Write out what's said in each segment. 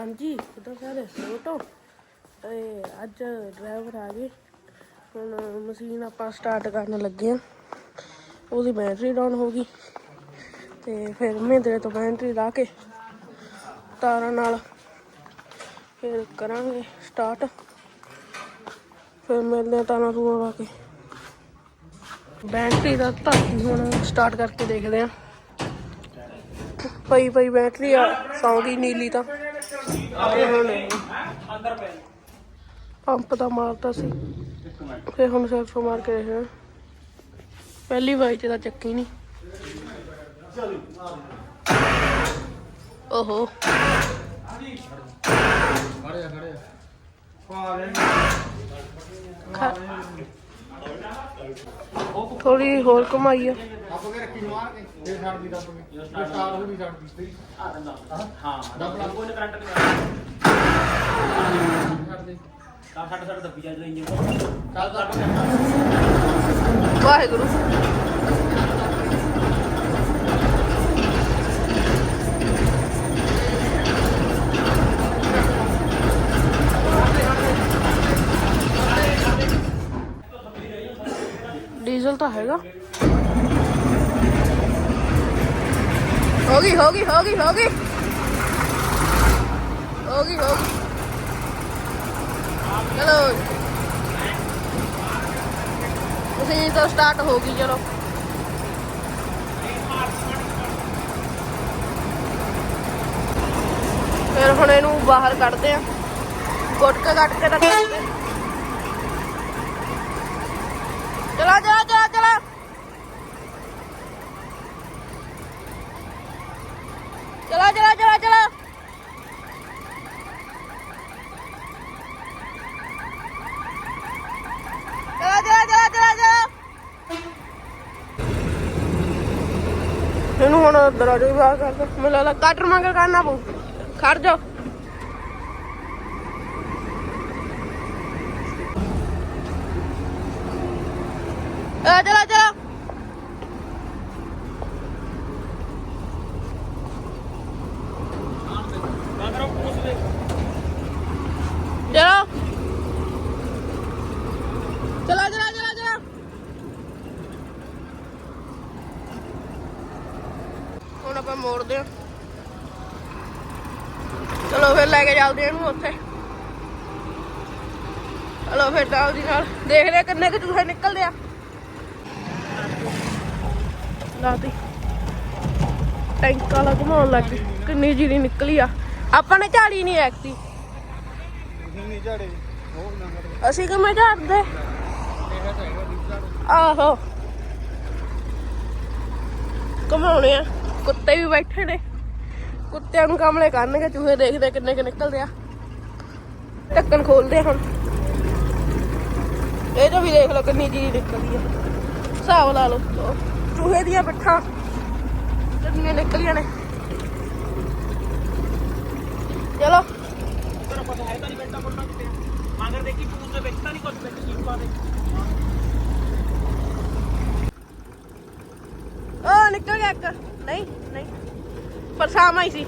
ਹਾਂਜੀ ਕਿਦਾਂ ਸਾਰੇ, ਫੋਟੋ। ਤੇ ਅੱਜ ਡਰਾਈਵਰ ਆ ਗਏ। ਹੁਣ ਮਸ਼ੀਨ ਆਪਾਂ ਸਟਾਰਟ ਕਰਨ ਲੱਗੇ ਆ ਉਹਦੀ ਬੈਟਰੀ ਡਾਊਨ ਹੋ ਗਈ। ਤੇ ਫਿਰ ਮਹਿੰਦਰੇ ਤੋਂ ਬੈਟਰੀ ਲਾ ਕੇ ਤਾਰਾਂ ਨਾਲ ਫਿਰ ਕਰਾਂਗੇ ਸਟਾਰਟ ਫਿਰ ਮਿਲਦੇ ਤਾਰਾਂ ਤੂਆਂ ਲਾ ਕੇ। ਬੈਟਰੀ ਦਾ ਧਾਤੀ ਹੁਣ ਸਟਾਰਟ ਕਰਕੇ ਦੇਖਦੇ ਆ ਪਈ ਪਈ ਬੈਟਰੀ ਆ, ਸੌ ਗਈ ਨੀਲੀ ਤਾਂ। ਪੰਪ ਦਾ ਮਾਰਦਾ ਸੀ। ਫੇ ਹੁਣ ਸਿਰਫ ਮਾਰ ਕੇ ਰਹੇ ਪਹਿਲੀ ਵਾਰੀ ਤੇ ਤਾਂ ਚੱਕੀ ਨਹੀਂ ਓਹੋ। ਖੜਿਆ ਖੜਿਆ ਥੋੜੀ ਹੋਰ ਕਮਾਈ ਆ। ਦੱਬ ਕੇ ਰੱਖੀ ਮਾਰ ਕੇ ਫੇਰ ਛੱਡ ਦੀ ਦੱਬ ਕੇ ਜੇ ਸਟਾਰ ਹੋ ਨਹੀਂ ਛੱਡਦੀ ਹਾਂ। ਦੱਬ ਲਾ। ਕੋਈ ਕਰੰਟ ਨਹੀਂ ਛੱਡ ਦੇ। ਕਾ ਛੱਡ ਛੱਡ ਦੱਬੀ ਜਾ ਇੰਜਨ ਚੱਲ ਦੱਬ। ਕੇ ਵਾਹਿਗੁਰੂ। ਤਾਂ ਹੈਗਾ। ਹੋ ਗਈ ਹੋ ਗਈ ਹੋ ਗਈ ਹੋ ਗਈ। ਹੋ ਗਈ ਹੋ ਗਈ। ਚਲੋ। ਮਸ਼ੀਨ ਤੋਂ ਸਟਾਰਟ ਹੋ ਗਈ, ਚਲੋ। ਫਿਰ ਹੁਣ ਇਹਨੂੰ ਬਾਹਰ ਕੱਢਦੇ ਆ ਗੁਟਕਾ ਕੱਟ ਕੇ ਰੱਖਦੇ ਚਲਾ ਚਲਾ ਚਲਾ ਦਰਾਜੂ ਕਰ ਕਰਦਾ ਮੈਨੂੰ ਲੱਗਦਾ ਕਟਰ ਮੰਗਲ ਕਰਨਾ ਪਊ। ਖੜ ਜਾ ਆਪਾਂ ਆ। ਚਲੋ ਫਿਰ ਲੈ ਕੇ ਚੱਲਦੇ ਇਹਨੂੰ ਉੱਥੇ। ਚਲੋ ਫਿਰ ਨਾਲ ਦੀ ਨਾਲ ਦੇਖਦੇ ਆ ਕਿੰਨੇ ਕੁ ਚੂਹੇ ਨਿਕਲਦੇ ਆ। ਲਾਤੀ ਟੈਂਕ ਵਾਲਾ ਘੁਮਾਉਣ ਲੱਗ ਗਈ। ਕਿੰਨੀ ਜੀਰੀ ਨਿਕਲੀ ਆ। ਆਪਾਂ ਨੇ ਝਾੜੀ ਨਹੀਂ ਐਕਤੀ। ਨਹੀਂ ਝਾੜੇ ਅਸੀਂ ਕਿਵੇਂ ਝਾੜਦੇ? ਆਹੋ। ਘੁਮਾਉਣੇ ਆ। ਕੁੱਤੇ ਵੀ ਬੈਠੇ ਨੇ। ਕੁੱਤਿਆਂ ਨੂੰ ਕਮਲੇ ਕਰਨਗੇ ਚੂਹੇ ਦੇਖਦੇ ਕਿੰਨੇ ਕਿ ਨਿਕਲਦੇ ਆ। ਢੱਕਣ ਖੋਲਦੇ ਆ ਹੁਣ। ਇਹ ਤਾਂ ਵੀ ਦੇਖ ਲਓ ਕਿੰਨੀ ਜੀ ਨਿਕਲਦੀ ਆ। ਹਿਸਾਬ ਲਾ ਲਓ। ਚੂਹੇ ਦੀਆਂ ਪੱਠਾਂ ਕਿੰਨੀਆਂ ਨਿਕਲੀਆਂ ਨੇ। ਚਲੋ। ਤੇਰਾ ਪਤਾ ਹੈ ਤਾਂ ਨਹੀਂ ਬੈਠਾ ਕੋਟਾ ਕਿਤੇ। ਮਾਂਗਰ ਦੇਖੀ ਪੂਰ ਦੇ ਵਿੱਚ ਤਾਂ ਨਹੀਂ ਕੁਝ ਵਿੱਚ ਕੀ ਪਾ ਦੇ। ਉਹ ਨਿਕਲ ਗਿਆ ਇੱਕ। ਨਹੀਂ ਨਹੀਂ। ਪਰ ਹੀ ਸੀ।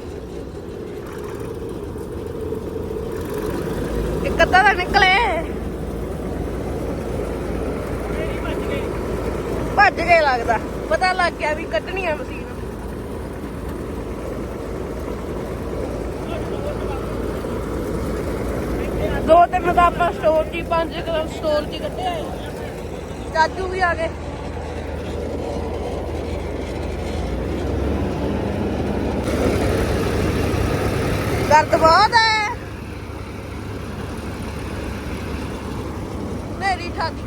ਇੱਕ ਅੱਧਾ ਤਾਂ ਨਿਕਲੇ। ਭੱਜ ਗਏ ਲੱਗਦਾ। ਪਤਾ ਲੱਗ ਗਿਆ ਵੀ ਕੱਢਣੀ ਆ ਮਸ਼ੀਨ। ਦੋ ਤਿੰਨ ਤਾਂ ਆਪਾਂ ਸਟੋਰ 'ਚ ਹੀ ਪੰਜ ਸਟੋਰ 'ਚ ਕੱਢਿਆ ਕੱਢੇ ਚਾਚੂ ਵੀ ਆ ਗਏ। ਦਰਦ ਬਹੁਤ ਹੈ ਮੇਰੀ ਛਾਤੀ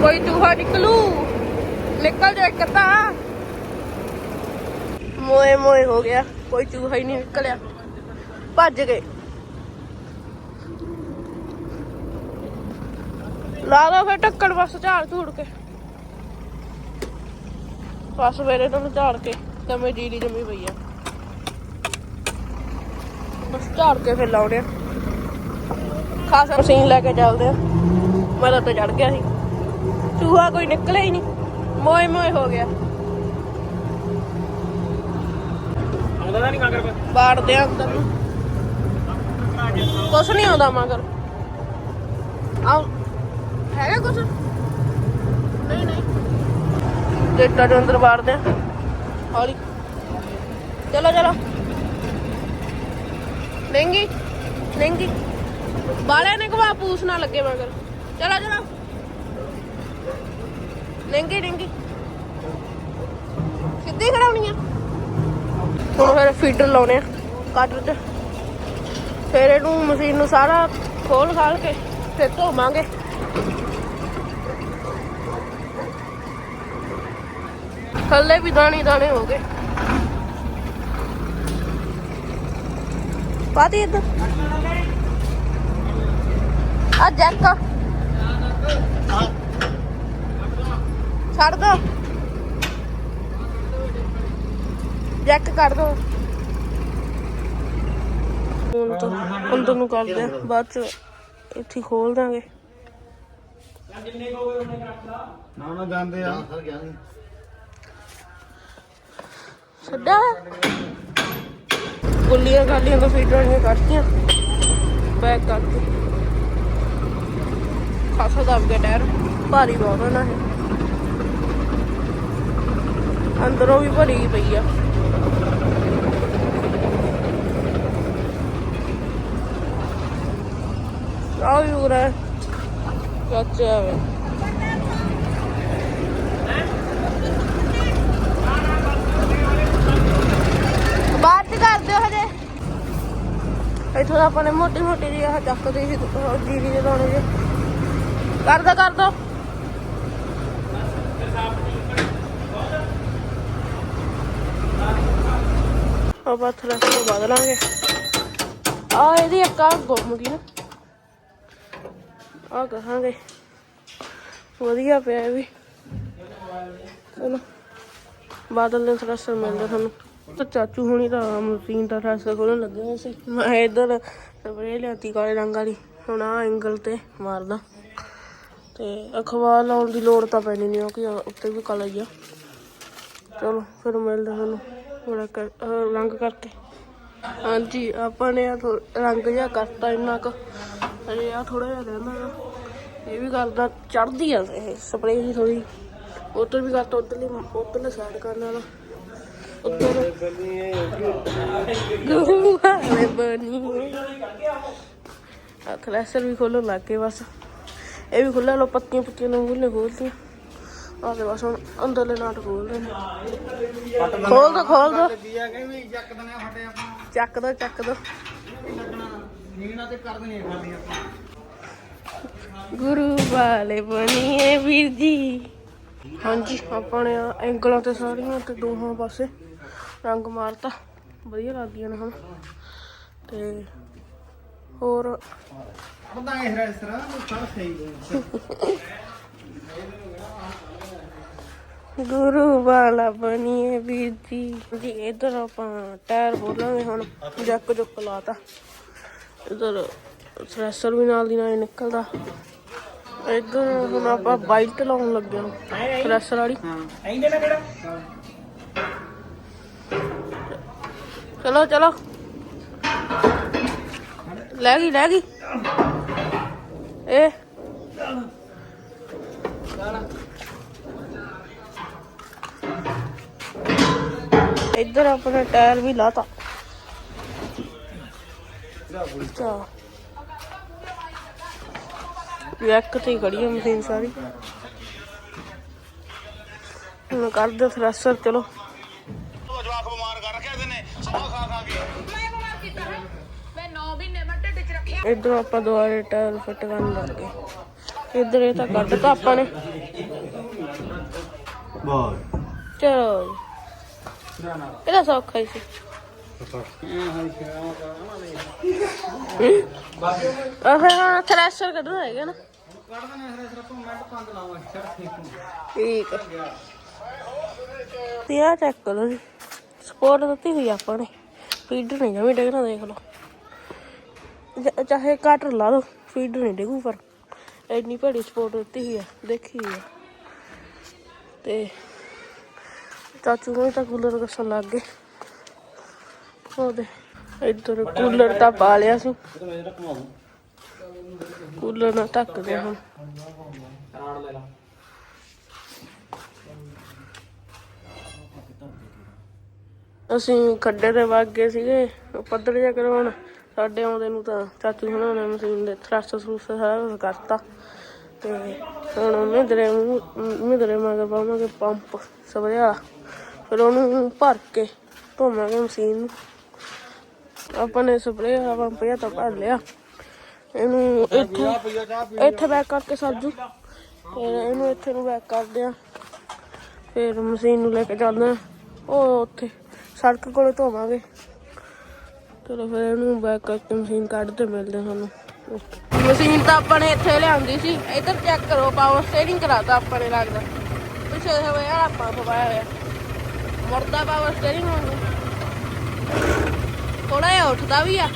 ਕੋਈ ਚੂਹਾ ਨਿਕਲੂ ਨਿਕਲ ਜਾ ਇੱਕ ਤਾਂ ਮੋਏ ਮੋਏ ਹੋ ਗਿਆ ਕੋਈ ਚੂਹਾ ਹੀ ਨਹੀਂ ਨਿਕਲਿਆ ਭੱਜ ਗਏ ਲਾ ਦੋ ਫਿਰ ਢੱਕਣ ਬਸ ਝਾੜ ਝੂੜ ਕੇ ਬਸ ਮੇਰੇ ਨੂੰ ਝਾੜ ਕੇ ਤੇ ਮੈਂ ਜੀਰੀ ਜੰਮੀ ਪਈ ਆ। ਬਸ ਝਾੜ ਕੇ ਫਿਰ ਲਾਉਣੇ ਆ। ਖਾਸਾ ਮਸ਼ੀਨ ਲੈ ਕੇ ਚੱਲਦੇ ਆ। ਮੈਂ ਤਾਂ ਚੜ ਗਿਆ ਸੀ। ਚੂਹਾ ਕੋਈ ਨਿਕਲਿਆ ਹੀ ਨਹੀਂ। ਮੋਏ ਮੋਏ ਹੋ ਗਿਆ। ਆਉਂਦਾ ਤਾਂ ਨਹੀਂ ਕੋਈ ਬਾੜਦੇ ਆ ਅੰਦਰ ਨੂੰ। ਕੁਛ ਨਹੀਂ ਆਉਂਦਾ ਮਗਰ। ਆਉ ਹੈਗਾ ਕੁਛ? ਨਹੀਂ ਨਹੀਂ। ਗੇਟਾਂ ਦੇ ਅੰਦਰ ਬਾੜਦੇ ਆ। ਹੌਲੀ। ਚਲੋ ਚਲੋ। ਨੰਗੀ ਨੰਗੀ। ਬਾਲੇ ਨੇ ਕਵਾ ਪੂਛ ਨਾ ਲੱਗੇ ਮਗਰ। ਚਲੋ ਚਲੋ। ਨੰਗੀ ਨੰਗੀ। ਸਿੱਧੀ ਖੜਾਉਣੀ ਆ। ਹੁਣ ਫਿਰ ਫੀਡਰ ਲਾਉਣੇ ਆ ਕਟਰ ਚ ਫਿਰ ਇਹਨੂੰ ਮਸ਼ੀਨ ਨੂੰ ਸਾਰਾ ਖੋਲ ਖਾਲ ਕੇ ਫਿਰ ਧੋਵਾਂਗੇ। ਥੱਲੇ ਵੀ ਦਾਣੇ ਦਾਣੇ ਹੋ ਗਏ। ਪਾਤੀ ਇੱਧਰ। ਆ ਜੈਕ। ਛੱਡ ਦੋ। ਜੈਕ ਕਰ ਦੋ। ਹੁਣ ਤਾਂ ਅੰਦਰ ਨੂੰ ਕਰਦੇ ਆ ਬਾਅਦ ਚ ਇੱਥੇ ਖੋਲ ਦਾਂਗੇ। ਨਾ ਨਾ, ਜਾਂਦੇ ਆ। ਛੱਡਾ ਗੁੱਲੀਆਂ ਗਾਲੀਆਂ ਤਾਂ ਫੀਡਰਾਂ ਦੀਆਂ ਕੱਢਤੀਆਂ। ਬੈਗ ਕਰਕੇ ਖਾਸਾ ਦਬ ਗਿਆ ਟਾਇਰ। ਭਾਰੀ ਬਹੁਤ ਹੋਣਾ ਹੈ ਅੰਦਰੋਂ ਵੀ ਭਰੀ ਪਈ ਆ। ਆ ਵੀ ਉਰਾ। ਕੱਚਾ ਵੇ। ਬਾਅਦ ਚ ਕਰ ਦਿਓ ਹਜੇ ਇੱਥੋਂ ਤਾਂ ਮੋਟੀ ਮੋਟੀ ਜਿਹੀ ਆਹ ਚੱਕਦੇ ਸੀ ਉਹ ਜੀਰੀ ਦੇ ਦਾਣੇ ਜੇ। ਕਰ ਦੋ ਕਰ ਦੋ। ਆਪਾਂ ਥਰੈਸ ਤੋਂ ਬਦਲਾਂਗੇ ਆ ਇਹਦੀ ਇੱਕ ਆ ਗੁੰਮ ਗਈ ਨਾ। ਆ ਕਹਾਂਗੇ। ਵਧੀਆ ਪਿਆ ਇਹ ਵੀ। ਚਲੋ। ਬਾਦਲ ਦੇ ਥਰੈਸਰ ਮਿਲਦਾ ਸਾਨੂੰ ਤਾਂ ਚਾਚੂ ਹੁਣੀ ਤਾਂ ਮਸ਼ੀਨ ਦਾ ਥਰੈਸਰ ਖੋਲਣ ਲੱਗੇ ਹੋਏ ਸੀ। ਮੈਂ ਇਧਰ ਸਪਰੇ ਲਿਆਤੀ ਕਾਲੇ ਰੰਗ ਵਾਲੀ। ਹੁਣ ਆ ਐਂਗਲ ਤੇ ਮਾਰਦਾ। ਤੇ ਅਖਬਾਰ ਲਾਉਣ ਦੀ ਲੋੜ ਤਾਂ ਪੈਣੀ ਨਹੀਂ ਕਿਉਂਕਿ ਉੱਤੇ ਵੀ ਕਾਲਾ ਹੀ ਆ। ਚਲੋ, ਫਿਰ ਮਿਲਦਾ ਤੁਹਾਨੂੰ। ਥੋੜਾ ਰੰਗ ਕਰਕੇ। ਹਾਂਜੀ, ਆਪਾਂ ਨੇ ਆ ਰੰਗ ਜਿਹਾ ਕਰਤਾ ਇੰਨਾ ਕੁ। ਅਰੇ ਆ ਥੋੜਾ ਜਿਹਾ ਰਹਿੰਦਾ ਗਾ। ਇਹ ਵੀ ਕਰਦਾ ਚੜਦੀ ਆ ਇਹ ਸਪਰੇਅ ਜੀ ਥੋੜੀ ਉਧਰ ਵੀ ਕਰਤਾ, ਉਧਰਲੀ, ਉਧਰਲੇ ਸਾਈਡ ਕਰਨ ਵਾਲਾ। ਉਧਰ ਗੁਹਾਰੇ ਬਣੀ ਆ ਥ੍ਰੈਸ਼ਰ ਵੀ ਖੋਲਣ ਲੱਗ ਗਏ ਬਸ। ਇਹ ਵੀ ਖੁੱਲਾ ਲੋ ਪੱਤੀਆਂ ਪੁੱਤੀਆਂ ਨੂੰ ਖੁੱਲੇ ਖੋਲਤੀਆਂ। ਆ ਤੇ ਬਸ ਹੁਣ ਅੰਦਰਲੇ ਨਾਟ ਖੋਲਦੇ ਨੇ ਖੋਲ ਦੋ ਖੋਲ ਦੋ। ਚੱਕ ਦੋ ਚੱਕ ਦੋ। ਗੁਰੂ ਵਾਲੇ ਬਣੀਏ ਵੀਰ ਜੀ। ਹਾਂਜੀ ਆਪਾਂ ਨੇ ਐਂਗਲਾਂ ਤੇ ਸਾਰੀਆਂ ਤੇ ਦੋਹਾਂ ਪਾਸੇ ਰੰਗ ਮਾਰਤਾ। ਵਧੀਆ ਲੱਗਦੀਆਂ ਨੇ ਹੁਣ। ਤੇ ਹੋਰ? ਉਹਦਾ ਇਹ ਇਸ ਤਰ੍ਹਾਂ ਸਭ ਸਹੀ ਗੁਰੂ ਵਾਲਾ ਬਣੀਏ ਵੀਰ ਜੀ। ਜੀ ਇਧਰ ਆਪਾਂ ਟਾਇਰ ਬੋਲਾਂਗੇ ਹੁਣ। ਜੱਕ ਜੁੱਕ ਲਾਤਾ। ਇਧਰ ਥ੍ਰੈਸ਼ਰ ਵੀ ਨਾਲ ਦੀ ਨਾਲ ਨਿਕਲਦਾ। ਇਧਰ ਹੁਣ ਆਪਾਂ ਬਾਈਟ ਲਾਉਣ ਲੱਗੇ ਹਾਂ ਥ੍ਰੈਸ਼ਰ ਵਾਲੀ। ਐਂਦੇ ਨਾ ਕਿਹੜਾ ਚਲੋ ਚਲੋ। ਲੈ ਗਈ ਲੈ ਗਈ। ਇਹ। ਇੱਧਰ ਆਪਣਾ ਟਾਇਰ ਵੀ ਲਾਤਾ। ਚਾ ਇੱਕ ਤੇ ਹੀ ਖੜੀ ਹੈ ਮਸ਼ੀਨ ਸਾਰੀ। ਹੁਣ ਕਰ ਦਿਓ ਥ੍ਰੈਸ਼ਰ ਚਲੋ। ਜਵਾਕ ਬਿਮਾਰ ਕਰ ਰੱਖਿਆ ਇਹਨੇ ਸਵਾ ਖਾ ਖਾ ਕੇ। ਮੈਂ ਬਿਮਾਰ ਕੀਤਾ ਹੈ। ਮੈਂ 9 ਮਹੀਨੇ ਮੈਂ ਢਿੱਡ 'ਚ ਰੱਖਿਆ। ਇਧਰ ਆਪਾਂ ਦੁਬਾਰੇ ਟਾਇਰ ਫਿੱਟ ਕਰਨ ਲੱਗ ਗਏ। ਇਧਰ ਇਹ ਤਾਂ ਕੱਢਤਾ ਆਪਾਂ ਨੇ। ਬਾਏ। ਚਲੋ। ਇਹਦਾ ਸੌਖਾ ਹੀ ਸੀ। ਆ ਫਿਰ ਹੁਣ ਥ੍ਰੈਸ਼ਰ ਕੱਢਣਾ ਹੈਗਾ ਨਾ। ਕੱਢ ਠੀਕ ਹੈ ਤੇ ਆ ਚੈੱਕ ਕਰੋ ਜੀ। ਸਪੋਰਟ ਦਿੱਤੀ ਹੋਈ ਆਪਾਂ ਨੇ। ਫੀਡਰ ਨਹੀਂ ਜਮੀ ਡਿੱਗਣਾ ਦੇਖ ਲਓ। ਚਾਹੇ ਕਟਰ ਲਾ ਦੋ ਫੀਡਰ ਨਹੀਂ ਡਿੱਗੂ ਪਰ। ਇੰਨੀ ਭੜੀ ਸਪੋਰਟ ਦਿੱਤੀ ਹੋਈ ਆ ਦੇਖੀ ਹੋਈ ਆ। ਤੇ ਚਾਚੂ ਨੂੰ ਤਾਂ ਕੂਲਰ ਕੱਸਣ ਲੱਗ ਗਏ। ਉਹਦੇ। ਇੱਧਰ ਕੂਲਰ ਤਾਂ ਪਾ ਲਿਆ ਸੀ। ਕੂਲਰ ਨਾਲ ਢੱਕਦੇ ਹਾਂ। ਹੁਣ ਲੈ ਲਾ ਅਸੀਂ ਖੱਡੇ ਤੇ ਵਗ ਗਏ ਸੀਗੇ ਪੱਧਰ ਜਿਹਾ ਕਰਵਾਉਣ। ਸਾਡੇ ਆਉਂਦੇ ਨੂੰ ਤਾਂ ਚਾਚੂ ਹੁਣਾਂ ਨੇ ਮਸ਼ੀਨ ਦੇ ਥਰਸ ਥਰੂਸ ਸਾਰਾ ਕੁਛ ਕਰਤਾ। ਤੇ ਹੁਣ ਮਿੰਦਰੇ ਮਿੰਦਰੇ ਮਗਰ ਪਾਵਾਂਗੇ ਪੰਪ ਸਵਰਿਆ। ਫਿਰ ਉਹਨੂੰ ਭਰ ਕੇ ਧੋਵਾਂਗੇ ਮਸ਼ੀਨ ਨੂੰ। ਆਪਾਂ ਨੇ ਸਪਰੇਅ ਵਾਲਾ ਪੰਪ ਜਾਂ ਤਾਂ ਭਰ ਲਿਆ। ਇਹਨੂੰ ਇੱਥੇ ਇੱਥੇ ਬੈਕ ਕਰਕੇ ਸਰਜੂ। ਫਿਰ ਇਹਨੂੰ ਇੱਥੇ ਨੂੰ ਬੈਕ ਕਰਦੇ ਆ ਫਿਰ ਮਸ਼ੀਨ ਨੂੰ ਲੈ ਕੇ ਚੱਲਦੇ ਆ ਉਹ ਉੱਥੇ ਸੜਕ ਕੋਲੇ ਧੋਵਾਂਗੇ। ਚਲੋ ਫਿਰ ਇਹਨੂੰ ਬੈਕ ਕਰਕੇ ਮਸ਼ੀਨ ਕੱਢ ਤੇ ਮਿਲਦੇ ਤੁਹਾਨੂੰ। ਮਸ਼ੀਨ ਤਾਂ ਆਪਾਂ ਨੇ ਇੱਥੇ ਲਿਆਂਦੀ ਸੀ। ਇੱਧਰ ਚੈੱਕ ਕਰੋ ਪਾਵਰ ਸਟੀਅਰਿੰਗ ਕਰਾਤਾ ਆਪਾਂ ਨੇ ਲੱਗਦਾ। ਪਿੱਛੇ ਹੋਇਆ ਯਾਰ ਆਪਾਂ ਪਵਾਇਆ ਹੋਇਆ। ਮੁਰਦਾ ਪਾਵਰ ਸਟੀਅਰਿੰਗ ਵਾਂਗੂ ਥੋੜਾ ਜਿਹਾ ਉੱਠਦਾ ਵੀ ਆ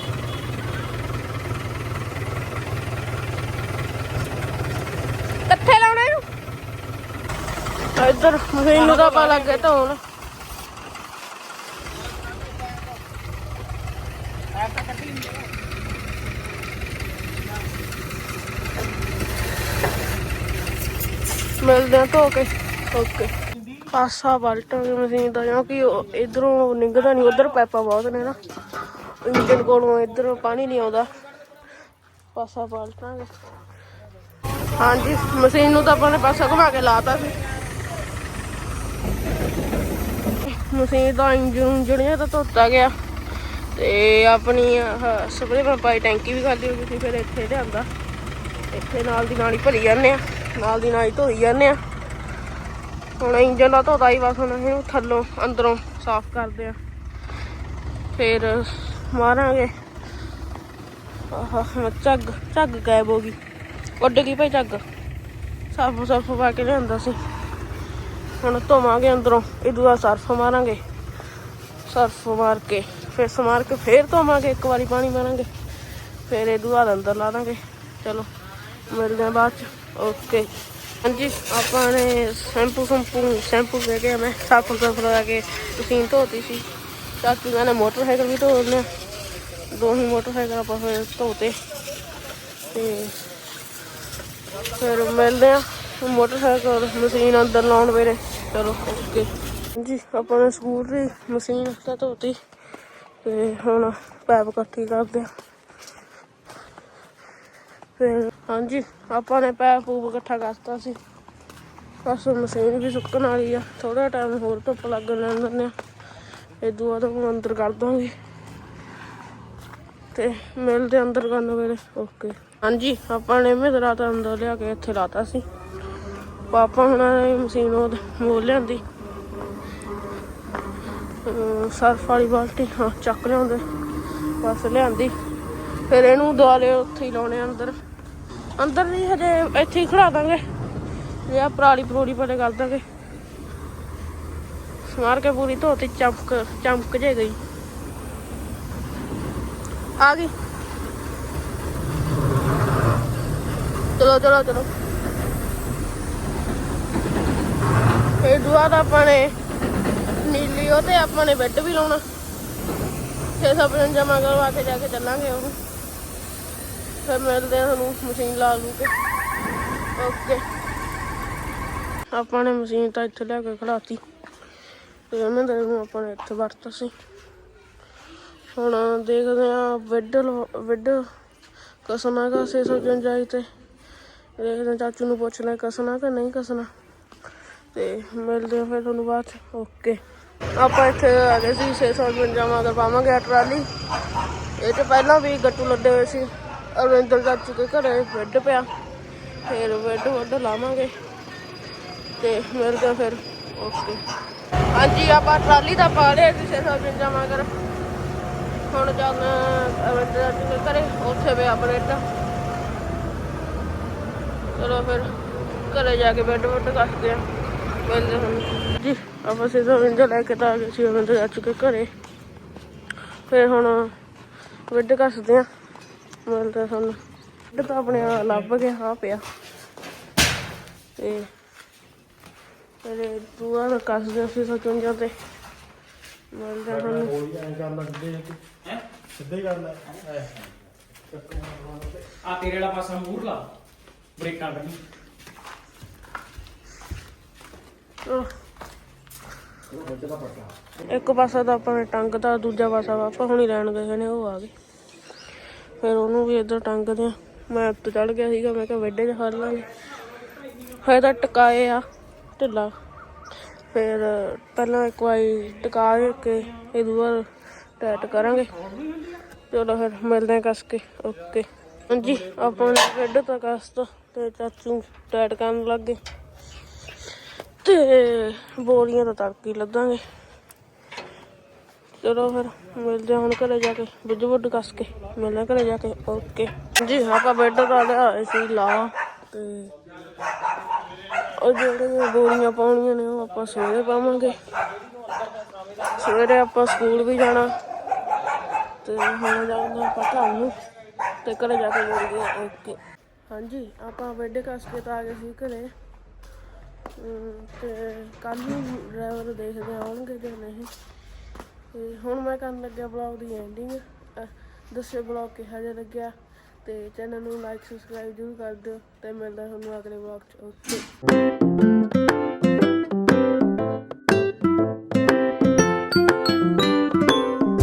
ਕਿੱਥੇ ਲਾਉਣਾ ਇਹਨੂੰ ਇੱਧਰ ਮਸ਼ੀਨ ਨੂੰ ਤਾਂ ਪਾ ਲੱਗ ਗਿਆ ਧੋਣ ਮਿਲਦੇ ਆ ਧੋ ਕੇ। ਓਕੇ। ਪਾਸਾ ਪਲਟਾਂਗੇ ਮਸ਼ੀਨ ਦਾ ਕਿਉਂਕਿ ਇਧਰੋਂ ਨਿੰਗਦਾ ਨਹੀਂ ਉਧਰ ਪੈਪਾ ਬਹੁਤ ਨੇ ਨਾ। ਇੰਜਨ ਕੋਲੋਂ ਇਧਰੋਂ ਪਾਣੀ ਨਹੀਂ ਆਉਂਦਾ। ਪਾਸਾ ਪਲਟਾਂਗੇ। ਹਾਂਜੀ ਮਸ਼ੀਨ ਨੂੰ ਤਾਂ ਆਪਾਂ ਨੇ ਪਾਸਾ ਘੁਮਾ ਕੇ ਲਾਤਾ ਸੀ। ਮਸ਼ੀਨ ਦਾ ਇੰਜਨ ਜਿਹੜੀਆਂ ਤਾਂ ਧੋਤਾ ਗਿਆ। ਤੇ ਆਪਣੀ ਸਪਰੇ ਪੰਪਾਈ ਟੈਂਕੀ ਵੀ ਖਾਲੀ ਹੋ ਗਈ ਸੀ ਫਿਰ ਇੱਥੇ ਲਿਆਂਦਾ। ਇੱਥੇ ਨਾਲ ਦੀ ਨਾਲ ਹੀ ਭਰੀ ਜਾਂਦੇ ਆ, ਨਾਲ ਦੀ ਨਾਲ ਹੀ ਧੋਈ ਜਾਂਦੇ ਆ। ਹੁਣ ਇੰਜਨ ਦਾ ਧੋਤਾ ਹੀ ਬਸ, ਹੁਣ ਇਹਨੂੰ ਥੱਲੋਂ, ਅੰਦਰੋਂ ਸਾਫ਼ ਕਰਦੇ ਆ। ਫਿਰ ਮਾਰਾਂਗੇ। ਆਹ ਝੱਗ ਝੱਗ ਗਾਇਬ ਹੋ ਗਈ। ਉੱਡ ਗਈ ਭਾਈ ਝੱਗ। ਸਰਫ ਸਰਫ ਪਾ ਕੇ ਲਿਆਂਦਾ ਸੀ। ਹੁਣ ਧੋਵਾਂਗੇ ਅੰਦਰੋਂ ਇਹਦੂ ਬਾਅਦ ਸਰਫ ਮਾਰਾਂਗੇ। ਸਰਫ ਮਾਰ ਕੇ, ਫਿਰ ਸਮਾਰ ਕੇ ਫੇਰ ਧੋਵਾਂਗੇ, ਇੱਕ ਵਾਰੀ ਪਾਣੀ ਮਾਰਾਂਗੇ। ਫਿਰ ਇਹਦੂ ਬਾਅਦ ਅੰਦਰ ਲਾ ਦਾਂਗੇ। ਚਲੋ, ਮਿਲਦੇ ਹਾਂ ਬਾਅਦ ਚ। ਓਕੇ। ਹਾਂਜੀ, ਆਪਾਂ ਨੇ ਸ਼ੈਂਪੂ ਸ਼ੈਂਪੂ ਸ਼ੈਂਪੂ ਦੇ ਕੇ ਮੈਂ ਸਰਫ ਸਰਫ ਲਾ ਕੇ ਮਸ਼ੀਨ ਧੋਤੀ ਸੀ। ਚਾਚੂ ਨੇ ਮੋਟਰਸਾਈਕਲ ਵੀ ਧੋ ਲਿਆ ਦੋ ਹੀ ਮੋਟਰਸਾਈਕਲ ਆਪਾਂ ਫਿਰ ਧੋਤੇ। ਤੇ ਫਿਰ ਮਿਲਦੇ ਆ ਮੋਟਰਸਾਈਕਲ, ਮਸ਼ੀਨ ਅੰਦਰ ਲਾਉਣ ਵੇਲੇ। ਚਲੋ, ਓਕੇ। ਜੀ ਆਪਾਂ ਨੇ ਸਕੂਲ ਦੀ ਮਸ਼ੀਨ ਤਾਂ ਧੋਤੀ ਤੇ ਹੁਣ ਪੈਪ ਇਕੱਠੀ ਕਰਦੇ ਆ। ਫਿਰ ਹਾਂਜੀ, ਆਪਾਂ ਨੇ ਪੈਪ ਪੂਪ ਇਕੱਠਾ ਕਰਤਾ ਸੀ। ਬਸ ਮਸ਼ੀਨ ਵੀ ਸੁੱਕਣ ਵਾਲੀ ਆ। ਥੋੜਾ ਟਾਈਮ ਹੋਰ ਧੁੱਪ ਲੱਗਣ ਲੈਣ ਦਿੰਦੇ ਆ। ਇਹ ਬਾਅਦ ਹੁਣ ਅੰਦਰ ਕਰ ਦਾਂਗੇ। ਤੇ ਮਿਲਦੇ ਅੰਦਰ ਕਰਨ ਵੇਲੇ। ਓਕੇ। ਹਾਂਜੀ, ਆਪਾਂ ਨੇ ਮਿੱਤਰਾ ਤਾਂ ਅੰਦਰ ਲਿਆ ਕੇ ਇੱਥੇ ਲਾਤਾ ਸੀ। ਪਾਪਾ ਹੁਣਾਂ ਨੇ ਮਸ਼ੀਨ ਉਹ ਮੋਲ ਲਿਆਂਦੀ। ਸਰਫ ਵਾਲੀ ਬਾਲਟੀ, ਹਾਂ, ਚੱਕ ਲਿਆਉਂਦੇ। ਬਸ ਲਿਆਂਦੀ। ਫਿਰ ਇਹਨੂੰ ਦੁਆਲੇ ਉੱਥੇ ਹੀ ਲਾਉਣੇ ਅੰਦਰ। ਅੰਦਰ ਨਹੀਂ, ਹਜੇ ਇੱਥੇ ਹੀ ਖੜਾ ਦਾਂਗੇ। ਜੇ ਆ ਪਰਾਲੀ ਪਰੋਲੀ ਪਰੇ ਕਰ ਦਾਂਗੇ। ਸਮਾਰ ਕੇ ਪੂਰੀ ਧੋਤੀ, ਚਮਕ ਚਮਕ ਜੇ ਗਈ। ਆ ਗਈ। ਚਲੋ ਚਲੋ ਚਲੋ। ਇਹ ਦੁਆ ਦਾ ਆਪਾਂ ਨੇ ਨੀਲੀ ਉਹ ਤੇ ਆਪਾਂ ਨੇ ਬੈੱਡ ਵੀ ਲਾਉਣਾ। 655 ਜਮਾ ਕਰਵਾ ਕੇ ਜਾ ਕੇ ਚੱਲਾਂਗੇ ਉਹ। ਫਿਰ ਮਿਲਦੇ ਆ ਤੁਹਾਨੂੰ ਮਸ਼ੀਨ ਲਾ ਲੂ ਕੇ। ਓਕੇ ਆਪਾਂ ਨੇ ਮਸ਼ੀਨ ਤਾਂ ਇੱਥੇ ਲਿਆ ਕੇ ਖੜਾਤੀ। ਤੇ ਉਹਨਾਂ ਦੇ ਨੂੰ ਆਪਾਂ ਨੇ ਇੱਥੇ ਵਰਤਾ ਸੀ। ਹੁਣ ਦੇਖਦੇ ਆ ਬੈੱਡ ਬੈੱਡ ਕਸਣਾ ਕਾ 655 ਤੇ। ਦੇਖਦੇ ਆ ਚਾਚੂ ਨੂੰ ਪੁੱਛ ਪੁੱਛਣਾ ਕਸਣਾ ਕਿ ਨਹੀਂ ਕਸਣਾ। ਤੇ ਮਿਲਦੇ ਆ ਫਿਰ ਤੁਹਾਨੂੰ ਬਾਅਦ ਚ। ਓਕੇ ਆਪਾਂ ਇੱਥੇ ਆ ਗਏ ਸੀ 655 ਮਗਰ ਪਾਵਾਂਗੇ ਟਰਾਲੀ। ਇਹ ਤੇ ਪਹਿਲਾਂ ਵੀ ਗੱਟੂ ਲੱਦੇ ਹੋਏ ਸੀ। ਅਰਵਿੰਦਰ ਚਾਚੂ ਕੇ ਘਰੇ ਬੈੱਡ ਪਿਆ। ਫਿਰ ਬੈੱਡ ਵੱਡ ਲਾਵਾਂਗੇ। ਤੇ ਮਿਲਦੇ ਆ ਫਿਰ। ਓਕੇ ਹਾਂਜੀ, ਆਪਾਂ ਟਰਾਲੀ ਦਾ ਪਾ ਲਿਆ ਸੀ 655 ਮਗਰ। ਹੁਣ ਚੱਲ ਅਰਵਿੰਦਰ ਚਾਚੂ ਕੇ ਘਰੇ, ਉੱਥੇ ਪਿਆ ਬੈੱਡ ਚਲੋ ਫਿਰ, ਘਰੇ ਜਾ ਕੇ ਬੈੱਡ ਵੱਡ ਕੱਟਦੇ ਆ ਮਿਲਦੇ ਹੁਣ। ਜੀ ਆਪਾਂ ਸਿੱਧਾ ਵਿੰਡੋ ਲੈ ਕੇ ਤਾਂ ਆ ਗਏ ਸੀ ਵਿੰਡੋ ਜਾ ਚੁੱਕੇ ਘਰੇ। ਫਿਰ ਹੁਣ ਵਿੱਡ ਕੱਸਦੇ ਆ। ਮਿਲਦੇ ਸਾਨੂੰ ਵਿੱਡ ਤਾਂ ਆਪਣੇ ਆਪ ਲੱਭ ਗਿਆ ਆ। ਪਿਆ ਤੇ ਤੇਰੇ ਪੂਰਾ ਨਾ ਕੱਸਦੇ ਸੀ ਸੋਚਣ ਤੇ। ਮਿਲਦੇ ਤੁਹਾਨੂੰ ਗੋਲੀ ਐਂ ਕਰ ਲੱਗਦੇ ਹੈ? ਸਿੱਧੇ ਕਰ ਲੈ। ਆ ਤੇਰੇ ਵਾਲਾ ਪਾਸਾ ਮੂਰ ਲਾ ਬ੍ਰੇਕਾਂ ਕੱਢੀ ਚਲੋ। ਇੱਕ ਪਾਸਾ ਤਾਂ ਆਪਾਂ ਨੇ ਟੰਗ ਤਾਂ ਦੂਜਾ ਪਾਸਾ ਵਾ ਆਪਾਂ ਹੁਣੀ ਲੈਣ ਗਏ ਨੇ, ਉਹ ਆ ਗਏ। ਫਿਰ ਉਹਨੂੰ ਵੀ ਇੱਧਰ ਟੰਗਦੇ ਆ। ਮੈਂ ਉੱਤੇ ਚੜ ਗਿਆ ਸੀਗਾ, ਮੈਂ ਕਿਹਾ ਵੱਡੇ ਚ ਫੜ ਲਾਂਗੇ ਫਿਰ ਤਾਂ ਟਕਾਏ ਆ, ਢਿੱਲਾ। ਫਿਰ ਪਹਿਲਾਂ ਇੱਕ ਵਾਰੀ ਟਕਾ ਕੇ ਇਹ ਦੂਆ ਟੈਟ ਕਰਾਂਗੇ। ਚਲੋ ਫਿਰ ਮਿਲਦੇ ਆ ਕੱਸ ਕੇ, ਓਕੇ। ਹਾਂਜੀ, ਆਪਾਂ ਨੇ ਵੱਡੇ ਤਾਂ ਕੱਸਤਾ ਤੇ ਚਾਚੂ ਟੈਟ ਕਰਨ ਲੱਗ ਗਏ। ਤੇ ਬੋਰੀਆਂ ਤਾਂ ਹੀ ਲੱਦਾਂਗੇ। ਚਲੋ ਫਿਰ, ਮਿਲਦੇ ਹਾਂ ਹੁਣ ਘਰੇ ਜਾ ਕੇ ਬੁੱਝ ਬੁੱਢ ਕੱਸ ਕੇ, ਮਿਲਦੇ ਹਾਂ ਘਰੇ ਜਾ ਕੇ ਓਕੇ ਜੀ, ਆਪਾਂ ਬੈੱਡ ਦਾ ਲਿਆ ਸੀ ਲਾ ਤੇ ਉਹ ਜਿਹੜੀਆਂ ਬੋਰੀਆਂ ਪਾਉਣੀਆਂ ਨੇ, ਉਹ ਆਪਾਂ ਸਵੇਰੇ ਪਾਵਾਂਗੇ। ਸਵੇਰੇ ਆਪਾਂ ਸਕੂਲ ਵੀ ਜਾਣਾ ਤੇ ਹੁਣ ਜਾਣਾ ਆਪਾਂ ਘਰ ਨੂੰ ਤੇ ਘਰੇ ਜਾ ਕੇ ਮਿਲਦੇ ਹਾਂ ਓਕੇ ਹਾਂਜੀ, ਆਪਾਂ ਬੈੱਡ ਕੱਸ ਕੇ ਤਾਂ ਆ ਗਏ ਸੀ ਘਰੇ। ਤੇ ਕੱਲ ਨੂੰ ਡਰਾਈਵਰ ਦੇਖਦੇ ਆਉਣਗੇ ਜਾਂ ਨਹੀਂ। ਤੇ ਹੁਣ ਮੈਂ ਕਰਨ ਲੱਗਿਆ ਬਲੌਗ ਦੀ ਐਂਡਿੰਗ ਦੱਸਿਓ ਬਲੌਗ ਕਿਹੋ ਜਿਹਾ ਲੱਗਿਆ ਤੇ ਚੈਨਲ ਨੂੰ ਲਾਈਕ ਸਬਸਕ੍ਰਾਈਬ ਜ਼ਰੂਰ ਕਰ ਦਿਓ ਤੇ ਮਿਲਦਾ ਤੁਹਾਨੂੰ ਅਗਲੇ ਬਲੌਗ 'ਚ। ਓਕੇ